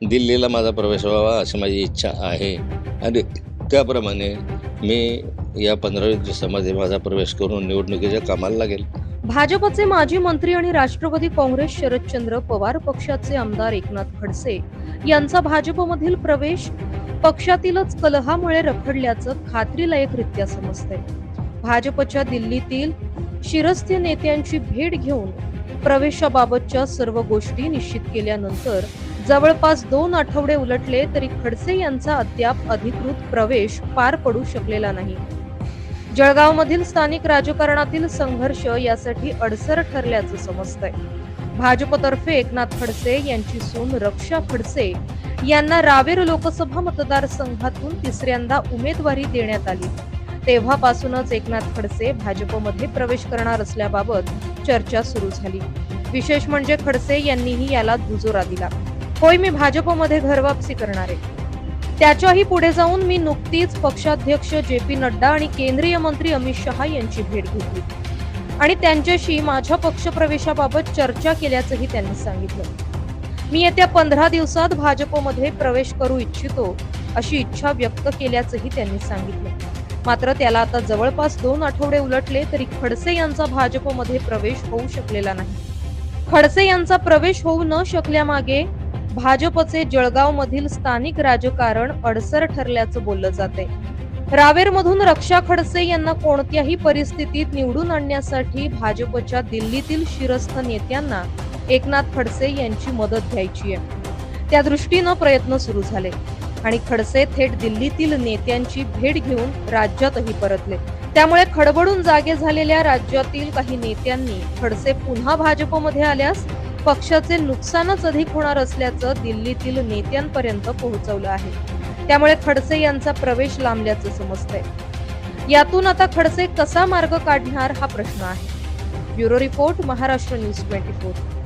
दिल्लीला माझा प्रवेश व्हावा अशी माझी इच्छा आहे. आणि त्याप्रमाणे मी या पंधरावी दिवसामध्ये माझा प्रवेश करून निवडणुकीच्या कामाला लागेल. भाजपचे माजी मंत्री आणि राष्ट्रवादी काँग्रेस शरदचंद्र पवार पक्षाचे आमदार एकनाथ खडसे यांचा भाजपमधील प्रवेश पक्षातीलच कलहामुळे रखडल्याचं खात्रीलायकरित्या समजते भाजपच्या दिल्लीतील शिरस्थ नेत्यांची भेट घेऊन प्रवेशाबाबतच्या सर्व गोष्टी निश्चित केल्यानंतर जवळपास दोन आठवडे उलटले तरी खडसे यांचा अद्याप अधिकृत प्रवेश पार पडू शकलेला नाही. जळगावमधील स्थानिक राजकारणातील संघर्ष यासाठी अडसर ठरल्याचं समजतंय. भाजपतर्फे एकनाथ खडसे यांची सून रक्षा खडसे यांना रावेर लोकसभा मतदारसंघातून तिसऱ्यांदा उमेदवारी देण्यात आली. तेव्हापासूनच एकनाथ खडसे भाजपमध्ये प्रवेश करणार असल्याबाबत चर्चा सुरू झाली. विशेष म्हणजे खडसे यांनीही याला दुजोरा दिला. होय मी भाजपमध्ये घरवापसी करणार आहे. त्याच्याही पुढे जाऊन मी नुकतीच पक्षाध्यक्ष जे पी नड्डा आणि केंद्रीय मंत्री अमित शहा यांची भेट घेतली. आणि त्यांच्याशी माझ्या पक्षप्रवेशाबाबत चर्चा केल्याचंही त्यांनी सांगितलं. मी येत्या पंधरा दिवसात भाजपमध्ये प्रवेश करू इच्छितो अशी इच्छा व्यक्त केल्याचंही त्यांनी सांगितलं. मात्र त्याला आता जवळपास दोन आठवडे उलटले तरी खडसे यांचा भाजपमध्ये प्रवेश होऊ शकलेला नाही. खडसे यांचा प्रवेश होऊ न शकल्यामागे भाजपचे जळगाव मधील स्थानिक राजकारण अडसर ठरल्याचं बोललं जाते रावेरमधून रक्षा खडसे यांना कोणत्याही परिस्थितीत निवडून आणण्यासाठी भाजपच्या दिल्लीतील शिरस्थ नेत्यांना एकनाथ खडसे यांची मदत घ्यायची आहे. त्या दृष्टीनं प्रयत्न सुरू झाले आणि खडसे थेट दिल्लीतील नेत्यांची भेट घेऊन राज्यातही परतले. त्यामुळे खडबडून जागे झालेल्या राज्यातील काही नेत्यांनी खडसे पुन्हा भाजपमध्ये आल्यास पक्षाचे नुकसानच अधिक होणार असल्याचं दिल्लीतील नेत्यांपर्यंत पोहोचवलं आहे. त्यामुळे खडसे यांचा प्रवेश लांबल्याचं समजतंय. यातून आता खडसे कसा मार्ग काढणार हा प्रश्न आहे. Bureau report Maharashtra news twenty four.